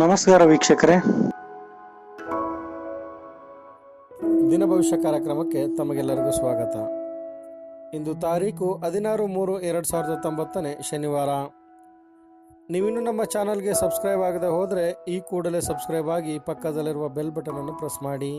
ನಮಸ್ಕಾರ ವೀಕ್ಷಕರೇ. ದಿನ ಭವಿಷ್ಯ ಕಾರ್ಯಕ್ರಮಕ್ಕೆ ತಮಗೆಲ್ಲರಿಗೂ ಸ್ವಾಗತ. ಇಂದು ತಾರೀಕು ಹದಿನಾರು ಮೂರು ಎರಡು ಸಾವಿರದ ತೊಂಬತ್ತನೇ ಶನಿವಾರ. ನೀವಿನ್ನು ನಮ್ಮ ಚಾನಲ್ಗೆ ಸಬ್ಸ್ಕ್ರೈಬ್ ಆಗದೆ ಹೋದರೆ ಈ ಕೂಡಲೇ ಸಬ್ಸ್ಕ್ರೈಬ್ ಆಗಿ ಪಕ್ಕದಲ್ಲಿರುವ ಬೆಲ್ ಬಟನನ್ನು ಪ್ರೆಸ್ ಮಾಡಿ.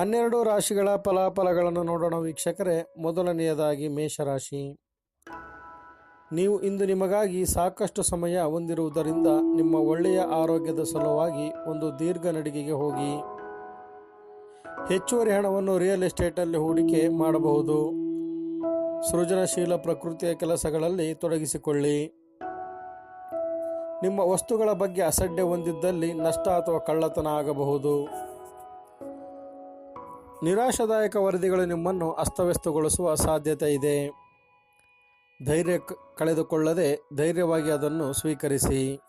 ಹನ್ನೆರಡು ರಾಶಿಗಳ ಫಲಾಫಲಗಳನ್ನು ನೋಡೋಣ ವೀಕ್ಷಕರೇ. ಮೊದಲನೆಯದಾಗಿ ಮೇಷರಾಶಿ. ನೀವು ಇಂದು ನಿಮಗಾಗಿ ಸಾಕಷ್ಟು ಸಮಯ ಹೊಂದಿರುವುದರಿಂದ ನಿಮ್ಮ ಒಳ್ಳೆಯ ಆರೋಗ್ಯದ ಸಲುವಾಗಿ ಒಂದು ದೀರ್ಘ ನಡಿಗೆಗೆ ಹೋಗಿ. ಹೆಚ್ಚುವರಿ ಹಣವನ್ನು ರಿಯಲ್ ಎಸ್ಟೇಟಲ್ಲಿ ಹೂಡಿಕೆ ಮಾಡಬಹುದು. ಸೃಜನಶೀಲ ಪ್ರಕೃತಿಯ ಕೆಲಸಗಳಲ್ಲಿ ತೊಡಗಿಸಿಕೊಳ್ಳಿ. ನಿಮ್ಮ ವಸ್ತುಗಳ ಬಗ್ಗೆ ಅಸಡ್ಡೆ ಹೊಂದಿದ್ದಲ್ಲಿ ನಷ್ಟ ಅಥವಾ ಕಳ್ಳತನ ಆಗಬಹುದು. ನಿರಾಶಾದಾಯಕ ವರದಿಗಳು ನಿಮ್ಮನ್ನು ಅಸ್ತವ್ಯಸ್ತಗೊಳಿಸುವ ಸಾಧ್ಯತೆ ಇದೆ. ಧೈರ್ಯ ಕಳೆದುಕೊಳ್ಳದೆ ಧೈರ್ಯವಾಗಿ ಅದನ್ನು ಸ್ವೀಕರಿಸಿ.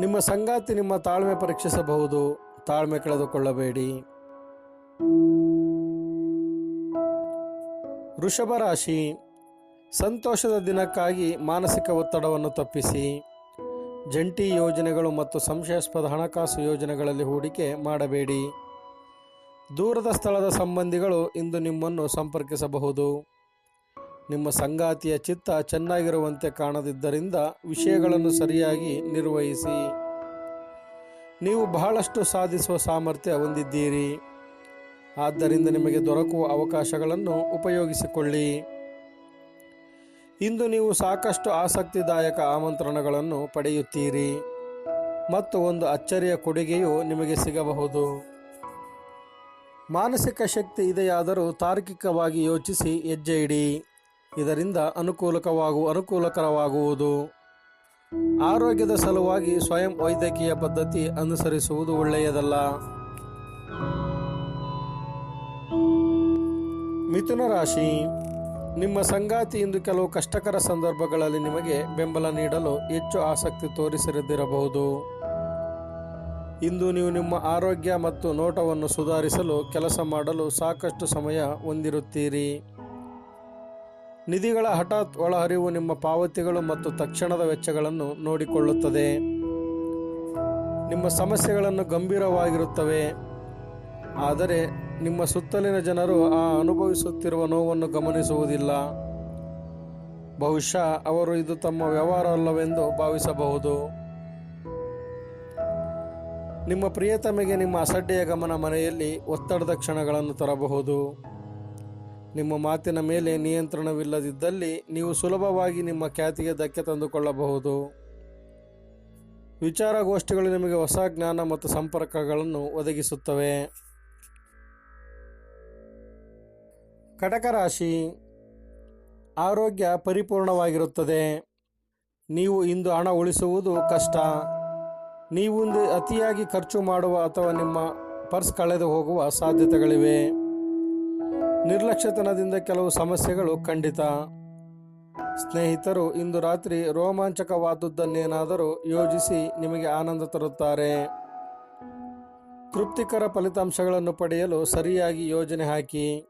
ನಿಮ್ಮ ಸಂಗಾತಿ ನಿಮ್ಮ ತಾಳ್ಮೆ ಪರೀಕ್ಷಿಸಬಹುದು, ತಾಳ್ಮೆ ಕಳೆದುಕೊಳ್ಳಬೇಡಿ. ವೃಷಭ ರಾಶಿ, ಸಂತೋಷದ ದಿನಕ್ಕಾಗಿ ಮಾನಸಿಕ ಒತ್ತಡವನ್ನು ತಪ್ಪಿಸಿ. ಜಂಟಿ ಯೋಜನೆಗಳು ಮತ್ತು ಸಂಶಯಾಸ್ಪದ ಹಣಕಾಸು ಯೋಜನೆಗಳಲ್ಲಿ ಹೂಡಿಕೆ ಮಾಡಬೇಡಿ. ದೂರದ ಸ್ಥಳದ ಸಂಬಂಧಿಗಳು ಇಂದು ನಿಮ್ಮನ್ನು ಸಂಪರ್ಕಿಸಬಹುದು. ನಿಮ್ಮ ಸಂಗಾತಿಯ ಚಿತ್ತ ಚೆನ್ನಾಗಿರುವಂತೆ ಕಾಣದಿದ್ದರಿಂದ ವಿಷಯಗಳನ್ನು ಸರಿಯಾಗಿ ನಿರ್ವಹಿಸಿ. ನೀವು ಬಹಳಷ್ಟು ಸಾಧಿಸುವ ಸಾಮರ್ಥ್ಯ ಹೊಂದಿದ್ದೀರಿ. ಆದ್ದರಿಂದ ನಿಮಗೆ ದೊರಕುವ ಅವಕಾಶಗಳನ್ನು ಉಪಯೋಗಿಸಿಕೊಳ್ಳಿ. ಇಂದು ನೀವು ಸಾಕಷ್ಟು ಆಸಕ್ತಿದಾಯಕ ಆಮಂತ್ರಣಗಳನ್ನು ಪಡೆಯುತ್ತೀರಿ. ಮತ್ತು ಒಂದು ಅಚ್ಚರಿಯ ಕೊಡುಗೆಯು ನಿಮಗೆ ಸಿಗಬಹುದು. ಮಾನಸಿಕ ಶಕ್ತಿ ಇದೆಯಾದರೂ ತಾರ್ಕಿಕವಾಗಿ ಯೋಚಿಸಿ ಹೆಜ್ಜೆ ಇಡಿ. ಇದರಿಂದ ಅನುಕೂಲಕವಾಗು, ಅನುಕೂಲಕರವಾಗುವುದು. ಆರೋಗ್ಯದ ಸಲುವಾಗಿ ಸ್ವಯಂ ವೈದ್ಯಕೀಯ ಪದ್ಧತಿ ಅನುಸರಿಸುವುದು ಒಳ್ಳೆಯದಲ್ಲ. ಮಿಥುನ ರಾಶಿ. ನಿಮ್ಮ ಸಂಗಾತಿ ಇಂದು ಕೆಲವು ಕಷ್ಟಕರ ಸಂದರ್ಭಗಳಲ್ಲಿ ನಿಮಗೆ ಬೆಂಬಲ ನೀಡಲು ಹೆಚ್ಚು ಆಸಕ್ತಿ ತೋರಿಸಿರದಿರಬಹುದು ಇಂದು ನೀವು ನಿಮ್ಮ ಆರೋಗ್ಯ ಮತ್ತು ನೋಟವನ್ನು ಸುಧಾರಿಸಲು ಕೆಲಸ ಮಾಡಲು ಸಾಕಷ್ಟು ಸಮಯ ಹೊಂದಿರುತ್ತೀರಿ. ನಿಧಿಗಳ ಹಠಾತ್ ಒಳಹರಿವು ನಿಮ್ಮ ಪಾವತಿಗಳು ಮತ್ತು ತಕ್ಷಣದ ವೆಚ್ಚಗಳನ್ನು ನೋಡಿಕೊಳ್ಳುತ್ತದೆ. ನಿಮ್ಮ ಸಮಸ್ಯೆಗಳನ್ನು ಗಂಭೀರವಾಗಿರುತ್ತವೆ. ಆದರೆ ನಿಮ್ಮ ಸುತ್ತಲಿನ ಜನರು ಆ ಅನುಭವಿಸುತ್ತಿರುವ ನೋವನ್ನು ಗಮನಿಸುವುದಿಲ್ಲ. ಬಹುಶಃ ಅವರು ಇದು ತಮ್ಮ ವ್ಯವಹಾರ ಅಲ್ಲವೆಂದು ಭಾವಿಸಬಹುದು. ನಿಮ್ಮ ಪ್ರಿಯತಮೆಗೆ ನಿಮ್ಮ ಅಸಡ್ಡೆಯ ಗಮನ ಮನೆಯಲ್ಲಿ ಒತ್ತಡದ ಕ್ಷಣಗಳನ್ನು ತರಬಹುದು. ನಿಮ್ಮ ಮಾತಿನ ಮೇಲೆ ನಿಯಂತ್ರಣವಿಲ್ಲದಿದ್ದಲ್ಲಿ ನೀವು ಸುಲಭವಾಗಿ ನಿಮ್ಮ ಖ್ಯಾತಿಗೆ ಧಕ್ಕೆ ತಂದುಕೊಳ್ಳಬಹುದು. ವಿಚಾರಗೋಷ್ಠಿಗಳು ನಿಮಗೆ ಹೊಸ ಜ್ಞಾನ ಮತ್ತು ಸಂಪರ್ಕಗಳನ್ನು ಒದಗಿಸುತ್ತವೆ. ಕಟಕ ರಾಶಿ ಆರೋಗ್ಯ ಪರಿಪೂರ್ಣವಾಗಿರುತ್ತದೆ. ನೀವು ಇಂದು ಹಣ ಉಳಿಸುವುದು ಕಷ್ಟ. ನೀವು ಅತಿಯಾಗಿ ಖರ್ಚು ಮಾಡುವ ಅಥವಾ ನಿಮ್ಮ ಪರ್ಸ್ ಕಳೆದು ಹೋಗುವ ಸಾಧ್ಯತೆಗಳಿವೆ. ನಿರ್ಲಕ್ಷ್ಯತನದಿಂದ ಕೆಲವು ಸಮಸ್ಯೆಗಳು ಖಂಡಿತ. ಸ್ನೇಹಿತರು, ಇಂದು ರಾತ್ರಿ ರೋಮಾಂಚಕವಾದದ್ದನ್ನೇನಾದರೂ ಯೋಜಿಸಿ ನಿಮಗೆ ಆನಂದ ತರುತ್ತಾರೆ. ತೃಪ್ತಿಕರ ಫಲಿತಾಂಶಗಳನ್ನು ಪಡೆಯಲು ಸರಿಯಾಗಿ ಯೋಜನೆ ಹಾಕಿ.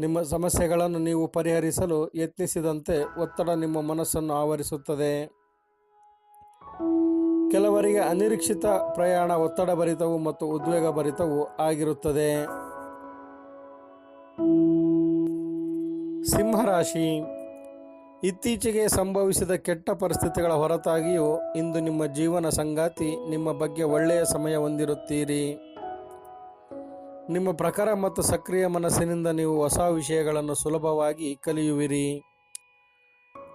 ನಿಮ್ಮ ಸಮಸ್ಯೆಗಳನ್ನು ನೀವು ಪರಿಹರಿಸಲು ಯತ್ನಿಸಿದಂತೆ ಒತ್ತಡ ನಿಮ್ಮ ಮನಸ್ಸನ್ನು ಆವರಿಸುತ್ತದೆ. ಕೆಲವರಿಗೆ ಅನಿರೀಕ್ಷಿತ ಪ್ರಯಾಣ ಒತ್ತಡ ಭರಿತವು ಮತ್ತು ಉದ್ವೇಗ ಭರಿತವು ಆಗಿರುತ್ತದೆ. ಸಿಂಹರಾಶಿ. ಇತ್ತೀಚೆಗೆ ಸಂಭವಿಸಿದ ಕೆಟ್ಟ ಪರಿಸ್ಥಿತಿಗಳ ಹೊರತಾಗಿಯೂ ಇಂದು ನಿಮ್ಮ ಜೀವನ ಸಂಗಾತಿ ನಿಮ್ಮ ಬಗ್ಗೆ ಒಳ್ಳೆಯ ಸಮಯ ಹೊಂದಿರುತ್ತೀರಿ. ನಿಮ್ಮ ಪ್ರಖರ ಮತ್ತು ಸಕ್ರಿಯ ಮನಸ್ಸಿನಿಂದ ನೀವು ಹೊಸ ವಿಷಯಗಳನ್ನು ಸುಲಭವಾಗಿ ಕಲಿಯುವಿರಿ.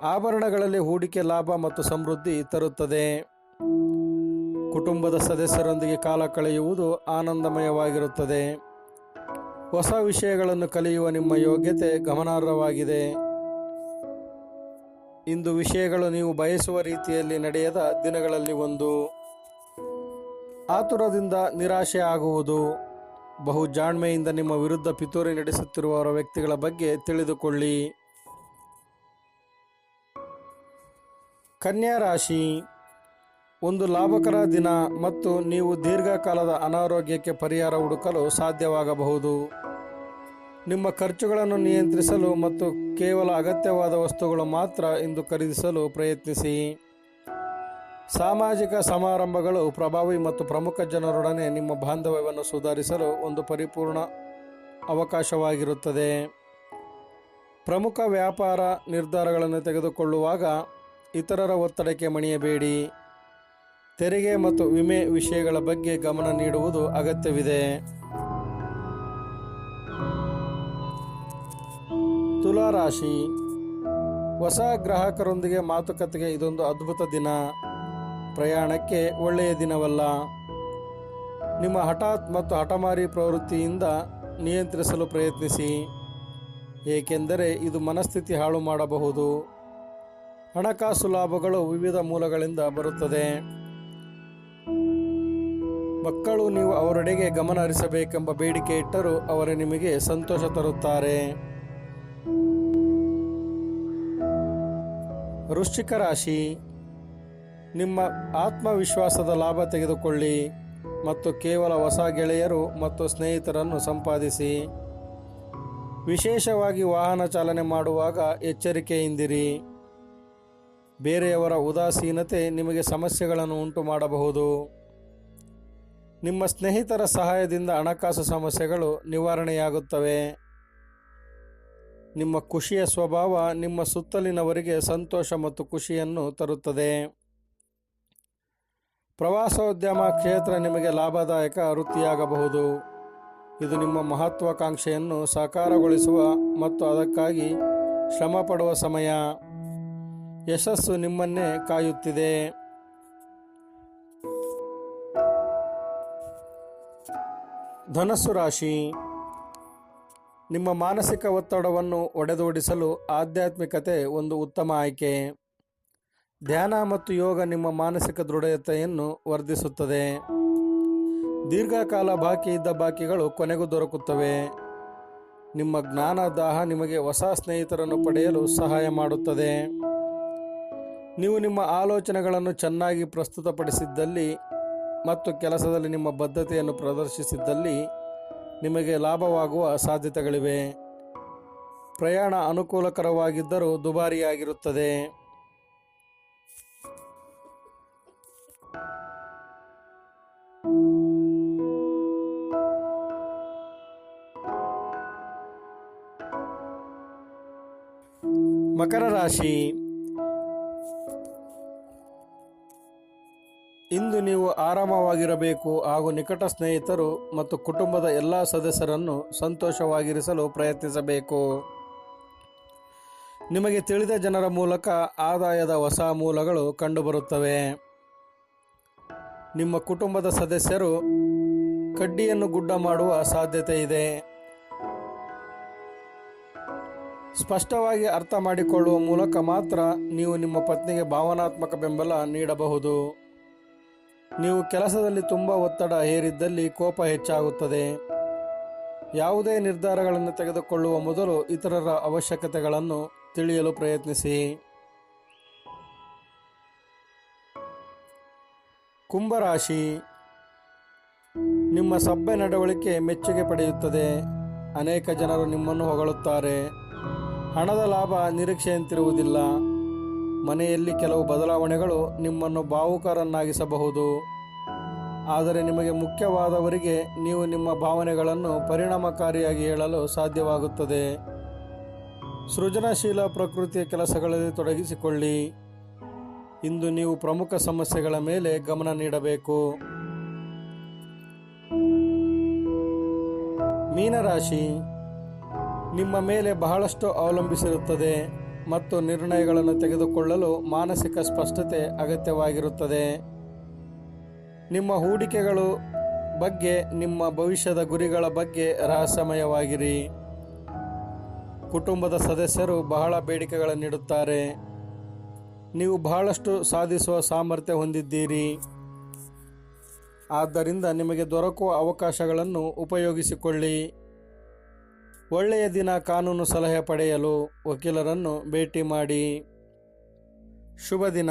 ಆಭರಣಗಳಲ್ಲಿ ಹೂಡಿಕೆ ಲಾಭ ಮತ್ತು ಸಮೃದ್ಧಿ ತರುತ್ತದೆ. ಕುಟುಂಬದ ಸದಸ್ಯರೊಂದಿಗೆ ಕಾಲ ಕಳೆಯುವುದು ಆನಂದಮಯವಾಗಿರುತ್ತದೆ. ಹೊಸ ವಿಷಯಗಳನ್ನು ಕಲಿಯುವ ನಿಮ್ಮ ಯೋಗ್ಯತೆ ಗಮನಾರ್ಹವಾಗಿದೆ. ಇಂದು ವಿಷಯಗಳು ನೀವು ಬಯಸುವ ರೀತಿಯಲ್ಲಿ ನಡೆಯದ ದಿನಗಳಲ್ಲಿ ಒಂದು. ಆತುರದಿಂದ ನಿರಾಶೆ ಆಗುವುದು. ಬಹು ಜಾಣ್ಮೆಯಿಂದ ನಿಮ್ಮ ವಿರುದ್ಧ ಪಿತೂರಿ ನಡೆಸುತ್ತಿರುವವರ ವ್ಯಕ್ತಿಗಳ ಬಗ್ಗೆ ತಿಳಿದುಕೊಳ್ಳಿ. ಕನ್ಯಾ ರಾಶಿ. ಒಂದು ಲಾಭಕರ ದಿನ ಮತ್ತು ನೀವು ದೀರ್ಘಕಾಲದ ಅನಾರೋಗ್ಯಕ್ಕೆ ಪರಿಹಾರ ಹುಡುಕಲು ಸಾಧ್ಯವಾಗಬಹುದು. ನಿಮ್ಮ ಖರ್ಚುಗಳನ್ನು ನಿಯಂತ್ರಿಸಲು ಮತ್ತು ಕೇವಲ ಅಗತ್ಯವಾದ ವಸ್ತುಗಳು ಮಾತ್ರ ಇಂದು ಖರೀದಿಸಲು ಪ್ರಯತ್ನಿಸಿ. ಸಾಮಾಜಿಕ ಸಮಾರಂಭಗಳು ಪ್ರಭಾವಿ ಮತ್ತು ಪ್ರಮುಖ ಜನರೊಡನೆ ನಿಮ್ಮ ಬಾಂಧವ್ಯವನ್ನು ಸುಧಾರಿಸಲು ಒಂದು ಪರಿಪೂರ್ಣ ಅವಕಾಶವಾಗಿರುತ್ತದೆ. ಪ್ರಮುಖ ವ್ಯಾಪಾರ ನಿರ್ಧಾರಗಳನ್ನು ತೆಗೆದುಕೊಳ್ಳುವಾಗ ಇತರರ ಒತ್ತಡಕ್ಕೆ ಮಣಿಯಬೇಡಿ. ತೆರಿಗೆ ಮತ್ತು ವಿಮೆ ವಿಷಯಗಳ ಬಗ್ಗೆ ಗಮನ ನೀಡುವುದು ಅಗತ್ಯವಿದೆ. ತುಲಾ ರಾಶಿ. ಹೊಸ ಗ್ರಾಹಕರೊಂದಿಗೆ ಮಾತುಕತೆಗೆ ಇದೊಂದು ಅದ್ಭುತ ದಿನ. ಪ್ರಯಾಣಕ್ಕೆ ಒಳ್ಳೆಯ ದಿನವಲ್ಲ. ನಿಮ್ಮ ಹಠಾತ್ ಮತ್ತು ಹಠಮಾರಿ ಪ್ರವೃತ್ತಿಯಿಂದ ನಿಯಂತ್ರಿಸಲು ಪ್ರಯತ್ನಿಸಿ. ಏಕೆಂದರೆ ಇದು ಮನಸ್ಥಿತಿ ಹಾಳು ಮಾಡಬಹುದು. ಹಣಕಾಸು ಲಾಭಗಳು ವಿವಿಧ ಮೂಲಗಳಿಂದ ಬರುತ್ತದೆ. ಮಕ್ಕಳು ನೀವು ಅವರೆಡೆಗೆ ಗಮನ ಹರಿಸಬೇಕೆಂಬ ಬೇಡಿಕೆ ಇಟ್ಟರೂ ಅವರು ನಿಮಗೆ ಸಂತೋಷ ತರುತ್ತಾರೆ. ವೃಶ್ಚಿಕ ರಾಶಿ, ನಿಮ್ಮ ಆತ್ಮವಿಶ್ವಾಸದ ಲಾಭ ತೆಗೆದುಕೊಳ್ಳಿ ಮತ್ತು ಕೇವಲ ಹೊಸ ಗೆಳೆಯರು ಮತ್ತು ಸ್ನೇಹಿತರನ್ನು ಸಂಪಾದಿಸಿ. ವಿಶೇಷವಾಗಿ ವಾಹನ ಚಾಲನೆ ಮಾಡುವಾಗ ಎಚ್ಚರಿಕೆಯಿಂದಿರಿ. ಬೇರೆಯವರ ಉದಾಸೀನತೆ ನಿಮಗೆ ಸಮಸ್ಯೆಗಳನ್ನು ಉಂಟು ಮಾಡಬಹುದು ನಿಮ್ಮ ಸ್ನೇಹಿತರ ಸಹಾಯದಿಂದ ಹಣಕಾಸು ಸಮಸ್ಯೆಗಳು ನಿವಾರಣೆಯಾಗುತ್ತವೆ. ನಿಮ್ಮ ಖುಷಿಯ ಸ್ವಭಾವ ನಿಮ್ಮ ಸುತ್ತಲಿನವರಿಗೆ ಸಂತೋಷ ಮತ್ತು ಖುಷಿಯನ್ನು ತರುತ್ತದೆ. ಪ್ರವಾಸೋದ್ಯಮ ಕ್ಷೇತ್ರ ನಿಮಗೆ ಲಾಭದಾಯಕ ವೃತ್ತಿಯಾಗಬಹುದು. ಇದು ನಿಮ್ಮ ಮಹತ್ವಾಕಾಂಕ್ಷೆಯನ್ನು ಸಾಕಾರಗೊಳಿಸುವ ಮತ್ತು ಅದಕ್ಕಾಗಿ ಶ್ರಮ ಪಡುವ ಸಮಯ. ಯಶಸ್ಸು ನಿಮ್ಮನ್ನೇ ಕಾಯುತ್ತಿದೆ. ಧನಸ್ಸು ರಾಶಿ. ನಿಮ್ಮ ಮಾನಸಿಕ ಒತ್ತಡವನ್ನು ಒಡೆದೋಡಿಸಲು ಆಧ್ಯಾತ್ಮಿಕತೆ ಒಂದು ಉತ್ತಮ ಆಯ್ಕೆ. ಧ್ಯಾನ ಮತ್ತು ಯೋಗ ನಿಮ್ಮ ಮಾನಸಿಕ ದೃಢತೆಯನ್ನು ವರ್ಧಿಸುತ್ತದೆ. ದೀರ್ಘಕಾಲ ಬಾಕಿ ಇದ್ದ ಬಾಕಿಗಳು ಕೊನೆಗೂ ದೊರಕುತ್ತವೆ. ನಿಮ್ಮ ಜ್ಞಾನ ದಾಹ ನಿಮಗೆ ಹೊಸ ಸ್ನೇಹಿತರನ್ನು ಪಡೆಯಲು ಸಹಾಯ ಮಾಡುತ್ತದೆ. ನೀವು ನಿಮ್ಮ ಆಲೋಚನೆಗಳನ್ನು ಚೆನ್ನಾಗಿ ಪ್ರಸ್ತುತಪಡಿಸಿದ್ದಲ್ಲಿ ಮತ್ತು ಕೆಲಸದಲ್ಲಿ ನಿಮ್ಮ ಬದ್ಧತೆಯನ್ನು ಪ್ರದರ್ಶಿಸಿದ್ದಲ್ಲಿ ನಿಮಗೆ ಲಾಭವಾಗುವ ಸಾಧ್ಯತೆಗಳಿವೆ. ಪ್ರಯಾಣ ಅನುಕೂಲಕರವಾಗಿದ್ದರೂ ದುಬಾರಿಯಾಗಿರುತ್ತದೆ. ಮಕರ ರಾಶಿ ಇಂದು ನೀವು ಆರಾಮವಾಗಿರಬೇಕು ಹಾಗೂ ನಿಕಟ ಸ್ನೇಹಿತರು ಮತ್ತು ಕುಟುಂಬದ ಎಲ್ಲ ಸದಸ್ಯರನ್ನು ಸಂತೋಷವಾಗಿರಿಸಲು ಪ್ರಯತ್ನಿಸಬೇಕು. ನಿಮಗೆ ತಿಳಿದ ಜನರ ಮೂಲಕ ಆದಾಯದ ಹೊಸ ಮೂಲಗಳು ಕಂಡುಬರುತ್ತವೆ. ನಿಮ್ಮ ಕುಟುಂಬದ ಸದಸ್ಯರು ಕಡ್ಡಿಯನ್ನು ಗುಡ್ಡ ಮಾಡುವ ಸಾಧ್ಯತೆ ಇದೆ. ಸ್ಪಷ್ಟವಾಗಿ ಅರ್ಥ ಮಾಡಿಕೊಳ್ಳುವ ಮೂಲಕ ಮಾತ್ರ ನೀವು ನಿಮ್ಮ ಪತ್ನಿಗೆ ಭಾವನಾತ್ಮಕ ಬೆಂಬಲ ನೀಡಬಹುದು. ನೀವು ಕೆಲಸದಲ್ಲಿ ತುಂಬ ಒತ್ತಡ ಹೇರಿದ್ದಲ್ಲಿ ಕೋಪ ಹೆಚ್ಚಾಗುತ್ತದೆ. ಯಾವುದೇ ನಿರ್ಧಾರಗಳನ್ನು ತೆಗೆದುಕೊಳ್ಳುವ ಮೊದಲು ಇತರರ ಅವಶ್ಯಕತೆಗಳನ್ನು ತಿಳಿಯಲು ಪ್ರಯತ್ನಿಸಿ. ಕುಂಭರಾಶಿ. ನಿಮ್ಮ ಸಭೆ ನಡವಳಿಕೆ ಮೆಚ್ಚುಗೆ ಪಡೆಯುತ್ತದೆ. ಅನೇಕ ಜನರು ನಿಮ್ಮನ್ನು ಹೊಗಳುತ್ತಾರೆ. ಹಣದ ಲಾಭ ನಿರೀಕ್ಷೆಯಂತಿರುವುದಿಲ್ಲ. ಮನೆಯಲ್ಲಿ ಕೆಲವು ಬದಲಾವಣೆಗಳು ನಿಮ್ಮನ್ನು ಭಾವುಕರನ್ನಾಗಿಸಬಹುದು. ಆದರೆ ನಿಮಗೆ ಮುಖ್ಯವಾದವರಿಗೆ ನೀವು ನಿಮ್ಮ ಭಾವನೆಗಳನ್ನು ಪರಿಣಾಮಕಾರಿಯಾಗಿ ಹೇಳಲು ಸಾಧ್ಯವಾಗುತ್ತದೆ. ಸೃಜನಶೀಲ ಪ್ರಕೃತಿಯ ಕೆಲಸಗಳಲ್ಲಿ ತೊಡಗಿಸಿಕೊಳ್ಳಿ. ಇಂದು ನೀವು ಪ್ರಮುಖ ಸಮಸ್ಯೆಗಳ ಮೇಲೆ ಗಮನ ನೀಡಬೇಕು. ಮೀನರಾಶಿ ನಿಮ್ಮ ಮೇಲೆ ಬಹಳಷ್ಟು ಅವಲಂಬಿಸಿರುತ್ತದೆ. ಮತ್ತು ನಿರ್ಣಯಗಳನ್ನು ತೆಗೆದುಕೊಳ್ಳಲು ಮಾನಸಿಕ ಸ್ಪಷ್ಟತೆ ಅಗತ್ಯವಾಗಿರುತ್ತದೆ. ನಿಮ್ಮ ಹೂಡಿಕೆಗಳು ಬಗ್ಗೆ, ನಿಮ್ಮ ಭವಿಷ್ಯದ ಗುರಿಗಳ ಬಗ್ಗೆ ರಹಸ್ಯಮಯವಾಗಿರಿ. ಕುಟುಂಬದ ಸದಸ್ಯರು ಬಹಳ ಬೇಡಿಕೆಗಳನ್ನಿಡುತ್ತಾರೆ ನೀವು ಬಹಳಷ್ಟು ಸಾಧಿಸುವ ಸಾಮರ್ಥ್ಯ ಹೊಂದಿದ್ದೀರಿ. ಆದ್ದರಿಂದ ನಿಮಗೆ ದೊರಕುವ ಅವಕಾಶಗಳನ್ನು ಉಪಯೋಗಿಸಿಕೊಳ್ಳಿ. ಒಳ್ಳೆಯ ದಿನ ಕಾನೂನು ಸಲಹೆ ಪಡೆಯಲು ವಕೀಲರನ್ನು ಭೇಟಿ ಮಾಡಿ. ಶುಭ ದಿನ.